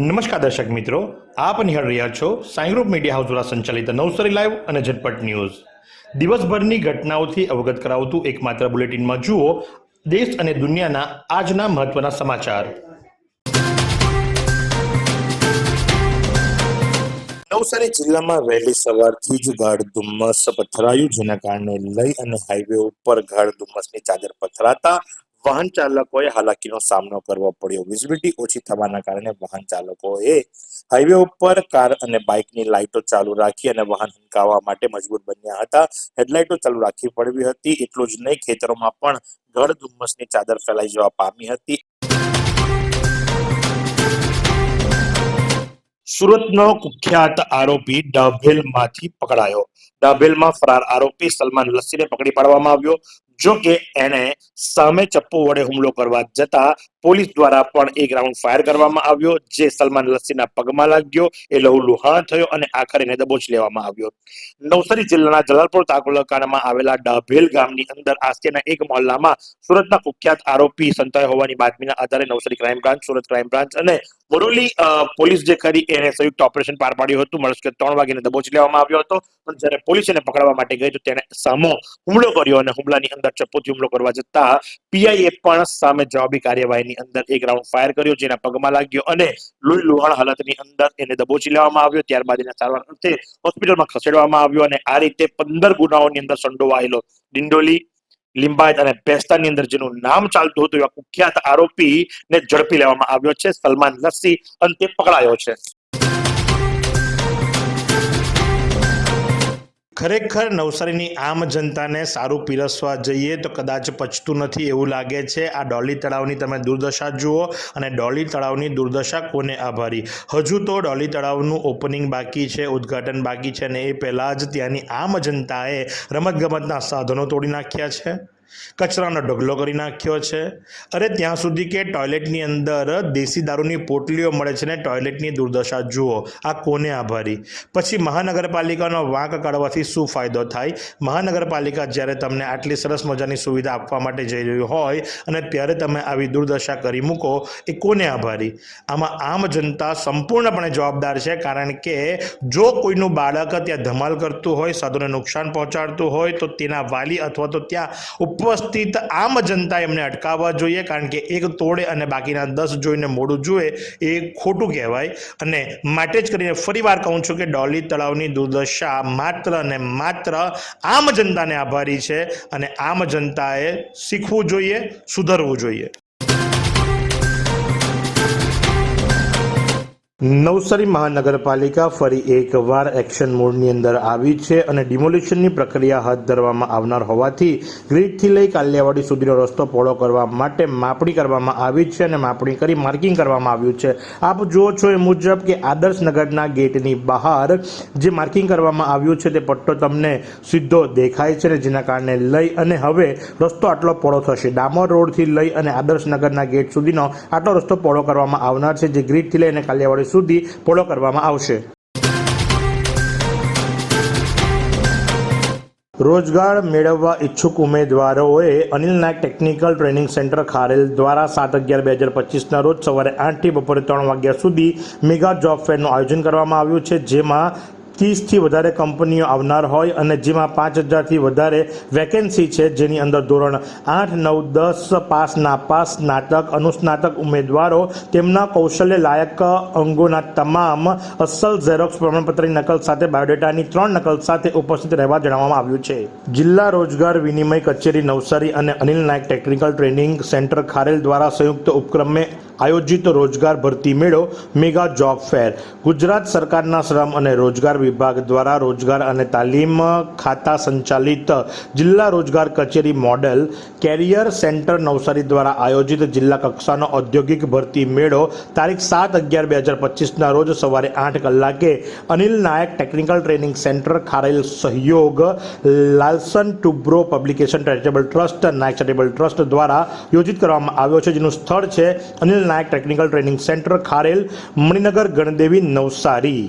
નમસ્કાર દર્શક મિત્રો, આપ નિહાળ રહ્યા છો સાઈ ગ્રુપ મીડિયા હાઉસ દ્વારા સંચાલિત નવસારી લાઈવ અને ઝટપટ ન્યૂઝ. દિવસભરની ઘટનાઓથી અવગત કરાવતું એકમાત્ર બુલેટિનમાં જુઓ દેશ અને દુનિયાના આજના મહત્વના સમાચાર. નવસારી જિલ્લામાં વહેલી સવારથી જ ગાઢ ધુમ્મસ પથરાયું, જેના કારણે લઈ અને હાઈવે ઉપર ગાઢ ધુમ્મસની ચાદર પથરાતા વાહન ચાલકોએ હાલાકીનો સામનો કરવો પડ્યો. વિઝિબિલિટી ઓછી થવાના કારણે વાહન ચાલકોએ હાઈવે ઉપર કાર અને બાઇકની લાઇટો ચાલુ રાખી અને વાહન હંકાવવા માટે મજબૂર બન્યા હતા. હેડલાઇટો ચાલુ રાખવી પડવી હતી. એટલું જ નહીં, ખેતરોમાં પણ ગળ ધુમ્મસની ચાદર ફેલાઈ જવા પામી હતી. સુરતનો કુખ્યાત આરોપી ડાભેલમાંથી પકડાયો. ડાભેલમાં ફરાર આરોપી સલમાન લસ્સીને પકડી પાડવામાં આવ્યો. જો કે એને સામે ચપ્પુ વડે હુમલો કરવા જતા પોલીસ દ્વારા પણ એક રાઉન્ડ ફાયર કરવામાં આવ્યો, જે સલમાન લસ્સીના પગમાં લાગ્યો, એ લહુ લુહાણ થયો અને આખરે એને દબોચી લેવામાં આવ્યો. નવસારી જિલ્લાના જલાલપુર તાલુકામાં આવેલા ડાભેલ ગામની અંદર આસિયાના એક મહોલ્લામાં સુરતના કુખ્યાત આરોપી સંતાય હોવાની બાતમીના આધારે Navsari crime branch Surat crime branch અને મોરોલી પોલીસ જે ખરી એને સંયુક્ત ઓપરેશન પાર પાડ્યું હતું મળસ્કે ત્રણ વાગીને દબોચી લેવામાં આવ્યો હતો. પણ જ્યારે પોલીસ એને પકડવા માટે ગઈ, તો તેને સામો હુમલો કર્યો અને હુમલાની અંદર ચપ્પુથી હુમલો કરવા જતા પીઆઈએ પણ સામે જવાબી કાર્યવાહીની અંદર એક રાઉન્ડ ફાયર કર્યો, જેના પગમાં લાગ્યો અને લોહી લુહાણ હાલતની અંદર એને દબોચી લેવામાં આવ્યો. ત્યારબાદ એને સારવાર અર્થે હોસ્પિટલમાં ખસેડવામાં આવ્યો અને આ રીતે પંદર ગુનાઓની અંદર સંડોવાયેલો ડિંડોલી લિંબાયત અને પેસ્તાની અંદર જેનું નામ ચાલતું હતું, એવા કુખ્યાત આરોપી ને ઝડપી લેવામાં આવ્યો છે. સલમાન લસ્સી અંતે પકડાયો છે. ખરેખર નવસારીની આમ જનતાને સારું પીરસવા જઈએ તો કદાચ પચતું નથી એવું લાગે છે. આ ડોલી તળાવની તમે દુર્દશા જુઓ અને ડોલી તળાવની દુર્દશા કોને આભારી? હજુ તો ડોલી તળાવનું ઓપનિંગ બાકી છે, ઉદ્ઘાટન બાકી છે અને એ પહેલાં જ ત્યાંની આમ જનતાએ રમતગમતના સાધનો તોડી નાખ્યા છે. કચરાનો ઢગલો કરી નાખ્યો છે. અરે ત્યાં સુધી કે ટોયલેટની અંદર દેશી દારૂની પોટલીઓ મળે છે ને ટોયલેટની દુર્દશા, જુઓ, આ કોને આભારી? પછી મહાનગરપાલિકાનો વાંક કાઢવાથી શું ફાયદો થાય? મહાનગરપાલિકા જ્યારે તમને આટલી સરસ મજાની સુવિધા આપવા માટે જઈ રહ્યું હોય અને ત્યારે તમે આવી દુર્દશા કરી મૂકો, એ કોને આભારી? આમાં આમ જનતા સંપૂર્ણપણે જવાબદાર છે, કારણ કે જો કોઈનું બાળક ત્યાં ધમાલ કરતું હોય, સાધુને નુકસાન પહોંચાડતું હોય, તો તેના વાલી અથવા તો ત્યાં ઉપસ્થિત આમ જનતા એમને અટકાવવા જોઈએ, કારણ કે એક તોડે અને બાકીના દસ જોઈને મોડું જુએ, એ ખોટું કહેવાય. અને માટે જ કરીને ફરીવાર કહું છું કે ડોલી તળાવની દુર્દશા માત્ર અને માત્ર આમ જનતાને આભારી છે. અને આમ જનતાએ શીખવું જોઈએ, સુધરવું જોઈએ. નવસારી મહાનગરપાલિકા ફરી એકવાર એક્શન મોડની અંદર આવી છે અને ડિમોલિશનની પ્રક્રિયા હાથ ધરવામાં આવનાર હોવાથી ગ્રીડથી લઈ કાલિયાવાડી સુધીનો રસ્તો પહોળો કરવા માટે માપણી કરવામાં આવી છે અને માપણી કરી માર્કિંગ કરવામાં આવ્યું છે. આપ જુઓ છો એ મુજબ કે આદર્શનગરના ગેટની બહાર જે માર્કિંગ કરવામાં આવ્યું છે તે પટ્ટો તમને સીધો દેખાય છે જેના કારણે લઈ અને હવે રસ્તો આટલો પહોળો થશે. ડામર રોડથી લઈ અને આદર્શ નગરના ગેટ સુધીનો આટલો રસ્તો પહોળો કરવામાં આવનાર છે જે ગ્રીડથી લઈ અને કાલિયાવાડી સુધી પહોળો કરવામાં આવશે. રોજગાર મેળવવા ઈચ્છુક ઉમેદવારોએ Anil Nayak technical training centre Kharel દ્વારા સાત અગિયાર બે હજાર પચીસના રોજ સવારે આઠથી બપોરે ત્રણ વાગ્યા સુધી મેગા જોબ ફેરનું આયોજન કરવામાં આવ્યું છે, જેમાં ત્રીસથી વધારે કંપનીઓ આવનાર હોય અને જેમાં પાંચ હજારથી વધારે વેકેન્સી છે, જેની અંદર ધોરણ આઠ, નવ, દસ, પાસ, નાપાસ, સ્નાતક, અનુસ્નાતક ઉમેદવારો તેમના કૌશલ્ય લાયક અંગોના તમામ અસલ ઝેરોક્સ પ્રમાણપત્રની નકલ સાથે, બાયોડેટાની ત્રણ નકલ સાથે ઉપસ્થિત રહેવા જણાવવામાં આવ્યું છે. જિલ્લા રોજગાર વિનિમય કચેરી નવસારી અને Anil Nayak technical training centre Kharel દ્વારા સંયુક્ત ઉપક્રમે આયોજિત રોજગાર ભરતી મેળો મેગા જોબ ફેર. ગુજરાત સરકારના શ્રમ અને રોજગાર વિભાગ દ્વારા રોજગાર અને તાલીમ ખાતા સંચાલિત જિલ્લા રોજગાર કચેરી મોડેલ કેરિયર સેન્ટર નવસારી દ્વારા આયોજિત જિલ્લા કક્ષાનો ઔદ્યોગિક ભરતી મેળો તારીખ સાત અગિયાર બે હજાર પચીસના રોજ સવારે આઠ કલાકે Anil Naik technical training centre, Kharel સહયોગ, Larsen Toubro publication charitable trust, Naik charitable trust દ્વારા યોજિત કરવામાં આવ્યો છે, જેનું સ્થળ છે Anil Naik technical training centre Kharel Maninagar Gandevi Navsari.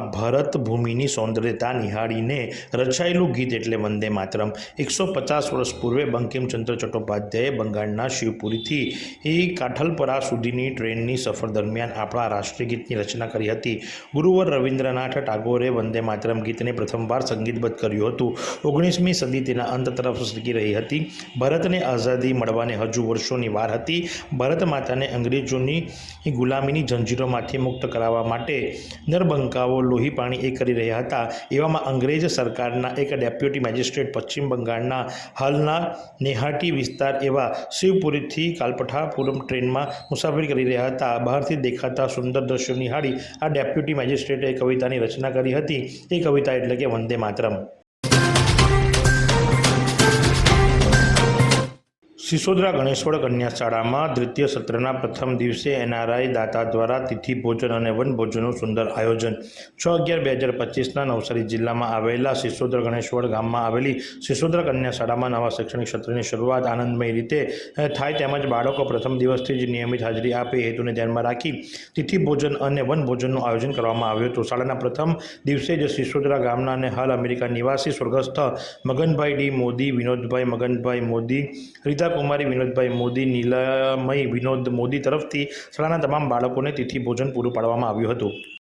બારીમાં Bharat ભૂમિની સૌંદર્યતા નિહાળીને રચાયેલું ગીત એટલે વંદે માતરમ. એકસો પચાસ વર્ષ પૂર્વે બંકિમચંદ્ર ચટ્ટોપાધ્યાયે બંગાળના શિવપુરીથી એ કાઠલપરા સુધીની ટ્રેનની સફર દરમિયાન આપણા રાષ્ટ્રીય ગીતની રચના કરી હતી. ગુરુવર રવિન્દ્રનાથ ટાગોરે વંદે માતરમ ગીતને પ્રથમવાર સંગીતબદ્ધ કર્યું હતું. ઓગણીસમી સદી તેના અંત તરફ સરકી રહી હતી. ભારતને આઝાદી મળવાને હજુ વર્ષોની વાર હતી. ભારત માતાને અંગ્રેજોની ગુલામીની જંજીરોમાંથી મુક્ત કરાવવા માટે નરબંકાઓ લોહી પાણી એ કરી રહ્યા હતા. એવામાં અંગ્રેજ સરકારના એક ડેપ્યુટી મેજિસ્ટ્રેટ પશ્ચિમ બંગાળના હાલના નેહાટી વિસ્તાર એવા શિવપુરીથી કાલપઠાપુરમ ટ્રેનમાં મુસાફરી કરી રહ્યા હતા. બહારથી દેખાતા સુંદર દ્રશ્યો નિહાળી આ ડેપ્યુટી મેજિસ્ટ્રેટે કવિતાની રચના કરી હતી. એ કવિતા એટલે કે વંદે માતરમ. સિસોદરા ગણેશ્વર કન્યા શાળામાં દ્વિતીય સત્રના પ્રથમ દિવસે એનઆરઆઈ દાતા દ્વારા તિથિ ભોજન અને વનભોજનનું સુંદર આયોજન. છ અગિયાર બે હજાર પચીસના નવસારી જિલ્લામાં આવેલા સિસોદરા ગણેશ્વર ગામમાં આવેલી સિસોદરા કન્યા શાળામાં નવા શૈક્ષણિક સત્રની શરૂઆત આનંદમય રીતે થાય તેમજ બાળકો પ્રથમ દિવસથી જ નિયમિત હાજરી આપે હેતુને ધ્યાનમાં રાખી તિથિ ભોજન અને વનભોજનનું આયોજન કરવામાં આવ્યું હતું. શાળાના પ્રથમ દિવસે જ સિસોદરા ગામના અને હાલ અમેરિકા નિવાસી સ્વર્ગસ્થ મગનભાઈ ડી મોદી, વિનોદભાઈ મગનભાઈ મોદી, રીતા કુમારી, વિનોદભાઈ મોદી, નીલામય, વિનોદ મોદી તરફથી શાળાના તમામ બાળકોને તિથિ ભોજન પૂરું પાડવામાં આવ્યું હતું.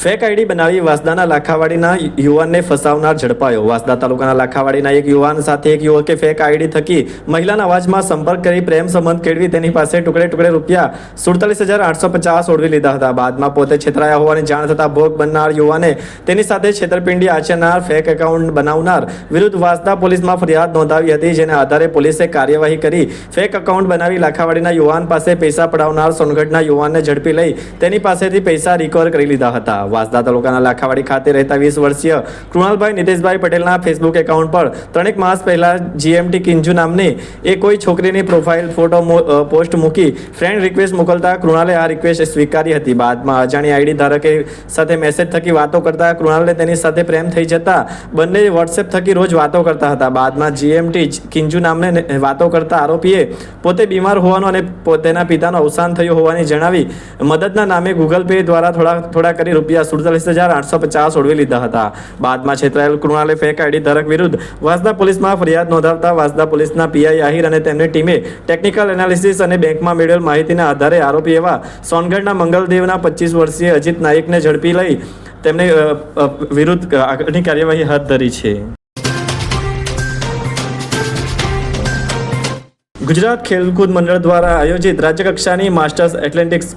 ફેક આઈડી બનાવી વાસદાના લાખાવાડીના યુવાનને ફસાવનાર ઝડપાયો. વાસદા તાલુકાના લાખાવાડીના એક યુવાન સાથે એક યુવકે ફેક આઈડી થકી મહિલાના અવાજમાં સંપર્ક કરી પ્રેમ સંબંધ કેળવી તેની પાસે ટુકડે ટુકડે રૂપિયા સુડતાલીસ હજાર આઠસો પચાસ ઓળવી લીધા હતા. બાદમાં પોતે છેતરાયા હોવાની જાણ થતાં ભોગ બનનાર યુવાને તેની સાથે છેતરપિંડી આચરનાર, ફેક એકાઉન્ટ બનાવનાર વિરુદ્ધ વાસદા પોલીસમાં ફરિયાદ નોંધાવી હતી, જેના આધારે પોલીસે કાર્યવાહી કરી ફેક એકાઉન્ટ બનાવી લાખાવાડીના યુવાન પાસે પૈસા પડાવનાર સોનગઢના યુવાનને ઝડપી લઈ તેની પાસેથી પૈસા રિકવર કરી લીધા હતા. વાસદા તાલુકાના લાખાવાડી ખાતે રહેતા વીસ વર્ષીય કૃણાલભાઈ નીતેશભાઈ પટેલના ફેસબુક એકાઉન્ટ પર ત્રણેક માસ પહેલા જીએમટી કિંજુ નામની એ કોઈ છોકરીની પ્રોફાઇલ ફોટો પોસ્ટ મૂકી ફ્રેન્ડ રિક્વેસ્ટ મોકલતા કૃણાલે આ રિક્વેસ્ટ સ્વીકારી હતી. બાદમાં અજાણી આઈડી ધારકે સાથે મેસેજ થકી વાતો કરતા કૃણાલને તેની સાથે પ્રેમ થઈ જતા બંને વોટ્સએપ થકી રોજ વાતો કરતા હતા. બાદમાં જીએમટી કિંજુ નામને વાતો કરતા આરોપીએ પોતે બીમાર હોવાનું અને તેના પિતાનું અવસાન થયું હોવાની જણાવી મદદના નામે ગૂગલ પે દ્વારા થોડા થોડા કરી રૂપિયા સુડતાલીસ હજાર આઠસો પચાસ ઓળવી લીધા હતા. બાદમાં છેતરાયેલ કૃણાલે ફેક આઈડી ધારક વિરુદ્ધ વાસદા પોલીસમાં ફરિયાદ નોંધાવતા વાસદા પોલીસના પીઆઈ આહિર અને તેમની ટીમે ટેકનિકલ એનાલિસિસ અને બેંકમાં મેળવેલ માહિતીના આધારે આરોપી એવા સોનગઢના મંગલદેવના પચીસ વર્ષીય અજીત નાયકને ઝડપી લઈ અ, વિરુદ્ધ આગળની કાર્યવાહી હાથ ધરી છે. ગુજરાત ખેલકૂદ મંડળ દ્વારા આયોજિત રાજ્યકક્ષાની માસ્ટર્સ એથ્લેટિક્સ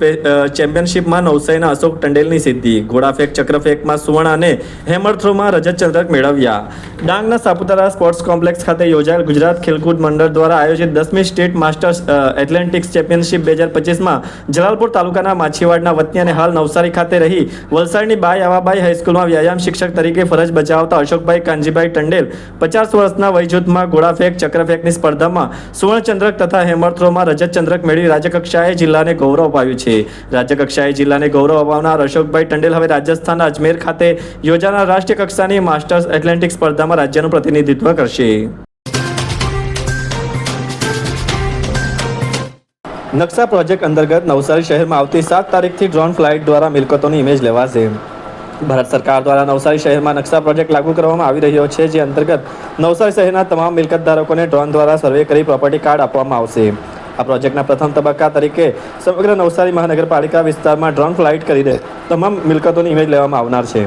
ચેમ્પિયનશિપમાં નવસારીના અશોક ટંડેલની સિદ્ધિ, ઘોડાફેંક ચક્રફેંકમાં સુવર્ણ અને હેમર થ્રોમાં રજત ચંદ્રક મેળવ્યા. ડાંગના સાપુતારા સ્પોર્ટ્સ કોમ્પ્લેક્સ ખાતે યોજાયેલ ગુજરાત ખેલકૂદ મંડળ દ્વારા આયોજિત દસમી સ્ટેટ માસ્ટર્સ એથ્લેટિક્સ ચેમ્પિયનશિપ બે હજાર પચીસમાં જલાલપુર તાલુકાના માછીવાડના વતની અને હાલ નવસારી ખાતે રહી વલસાડની બાઈ આવાબાઈ હાઈસ્કૂલમાં વ્યાયામ શિક્ષક તરીકે ફરજ બજાવતા અશોકભાઈ કાનજીભાઈ ટંડેલ પચાસ વર્ષના વયજૂથમાં ઘોડાફેંક ચક્રફેંકની સ્પર્ધામાં સુવર્ણચંદ્રક તથા હેમર થ્રોમાં રજત ચંદ્રક મેળવી રાજ્યકક્ષાએ જિલ્લાને ગૌરવ અપાવ્યું છે. રાજ્યકક્ષાએ જિલ્લાને ગૌરવ અપાવનાર અશોકભાઈ ટંડેલ હવે રાજસ્થાનના અજમેર ખાતે યોજાનાર રાષ્ટ્રીય કક્ષાની માસ્ટર્સ એથ્લેટિક્સ સ્પર્ધામાં રાજ્યનું પ્રતિનિધિત્વ કરશે. નકશા પ્રોજેક્ટ અંતર્ગત નવસારી શહેરમાં આવતી સાત તારીખથી ડ્રોન ફ્લાઇટ દ્વારા મિલકતોની ઇમેજ લેવાશે. ભારત સરકાર દ્વારા નવસારી શહેરમાં નકશા પ્રોજેક્ટ લાગુ કરવામાં આવી રહ્યો છે, જે અંતર્ગત નવસારી શહેરના તમામ મિલકત ધારકોને ડ્રોન દ્વારા સર્વે કરી પ્રોપર્ટી કાર્ડ આપવામાં આવશે. આ પ્રોજેક્ટના પ્રથમ તબક્કા તરીકે સમગ્ર નવસારી મહાનગરપાલિકા વિસ્તારમાં ડ્રોન ફ્લાઇટ કરીને તમામ મિલકતોની ઇમેજ લેવામાં આવનાર છે.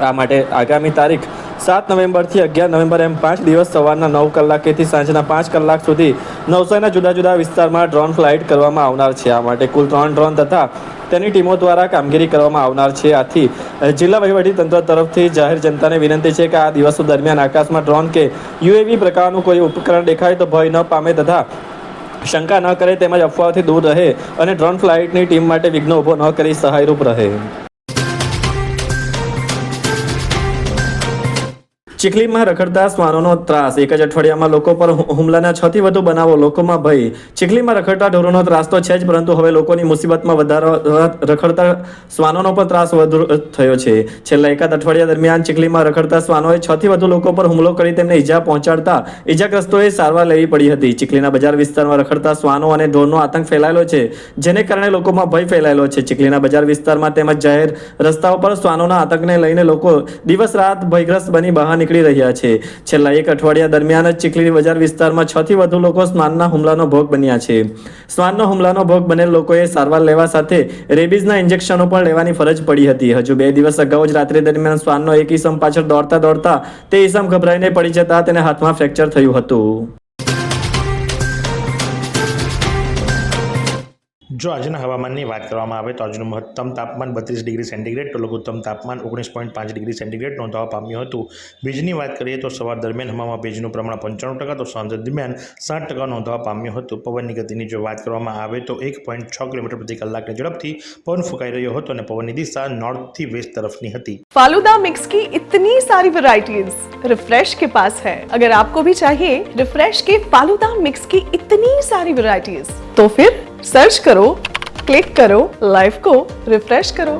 આ માટે આગામી તારીખ સાત નવેમ્બરથી અગિયાર નવેમ્બર એમ પાંચ દિવસ સવારના નવ કલાકેથી સાંજના પાંચ કલાક સુધી નવસારીના જુદા જુદા વિસ્તારમાં ડ્રોન ફ્લાઇટ કરવામાં આવનાર છે. આ માટે કુલ ત્રણ ડ્રોન તથા તેની ટીમો દ્વારા કામગીરી કરવામાં આવનાર છે. આથી જિલ્લા તંત્ર તરફથી જાહેર જનતાને વિનંતી છે કે આ દિવસો દરમિયાન આકાશમાં ડ્રોન કે યુએવી પ્રકારનું કોઈ ઉપકરણ દેખાય તો ભય ન પામે તથા શંકા ન કરે તેમજ અફવાઓથી દૂર રહે અને ડ્રોન ફ્લાઇટની ટીમ માટે વિઘ્ન ઊભો ન કરી સહાયરૂપ રહે. ચીખલીમાં રખડતા શ્વાનોનો ત્રાસ. એક જ અઠવાડિયામાં લોકો પર હુમલાના છ થી વધુ બનાવો લોકોમાં ભય. ચીખલીમાં રખડતા ઢોરોનો ત્રાસ તો છે જ, પરંતુ હવે લોકોની મુસીબતમાં વધારો રખડતા શ્વાનોનો પણ ત્રાસ વધુ થયો છે. છેલ્લા એકાદ અઠવાડિયા દરમિયાન ચીખલીમાં રખડતા શ્વાનોએ છ થી વધુ લોકો પર હુમલો કરી તેમને ઈજા પહોંચાડતા ઈજાગ્રસ્તોએ સારવાર લેવી પડી હતી. ચીખલીના બજાર વિસ્તારમાં રખડતા શ્વાનો અને ઢોરનો આતંક ફેલાયેલો છે, જેને કારણે લોકોમાં ભય ફેલાયેલો છે. ચીખલીના બજાર વિસ્તારમાં તેમજ જાહેર રસ્તાઓ પર શ્વાનોના આતંકને લઈને લોકો દિવસ રાત ભયગ્રસ્ત બની બહાર નીકળી રહ્યા છે. છેલ્લા એક અઠવાડિયા દરમિયાન જ ચીખલી બજાર વિસ્તારમાં છ થી વધુ લોકો શ્વાનના હુમલાનો ભોગ બન્યા છે. શ્વાનનો હુમલાનો ભોગ બનેલ લોકોએ સારવાર લેવા સાથે રેબીઝના ઇન્જેક્શનો પણ લેવાની ફરજ પડી હતી. હજુ બે દિવસ અગાઉ જ રાત્રે દરમિયાન શ્વાનનો એક ઈસમ પાછળ દોડતા દોડતા તે ઈસમ ગભરાઈને પડી જતા તેને હાથમાં ફ્રેક્ચર થયું હતું. જો આજના હવામાનની વાત કરવામાં આવે તો આજનું મહત્તમ તાપમાન બત્રીસ ડિગ્રી સેન્ટીગ્રેડ તો લઘુત્તમ તાપમાન ઓગણીસ પોઈન્ટ પાંચ ડિગ્રી સેન્ટીગ્રેડ નોંધવા પામ્યું હતું ભેજની વાત કરીએ તો સવાર દરમિયાન હવામાં ભેજનું પ્રમાણ પંચાણું ટકા તો સાંજ દરમિયાન સાઠ ટકા નોંધવા પામ્યું હતું પવનની ગતિની જો વાત કરવામાં આવે તો એક પોઈન્ટ છ કિલોમીટર પ્રતિ કલાકની ઝડપથી પવન ફૂંકાઈ રહ્યો હતો અને પવનની દિશા નોર્થથી વેસ્ટ તરફની હતી फालूदा मिक्स की इतनी सारी वैरायटीज रिफ्रेश के पास है अगर आपको भी चाहिए रिफ्रेश के फालूदा मिक्स की इतनी सारी वैरायटीज तो फिर સર્ચ કરો ક્લિક કરો લાઈફ કો રિફ્રેશ કરો.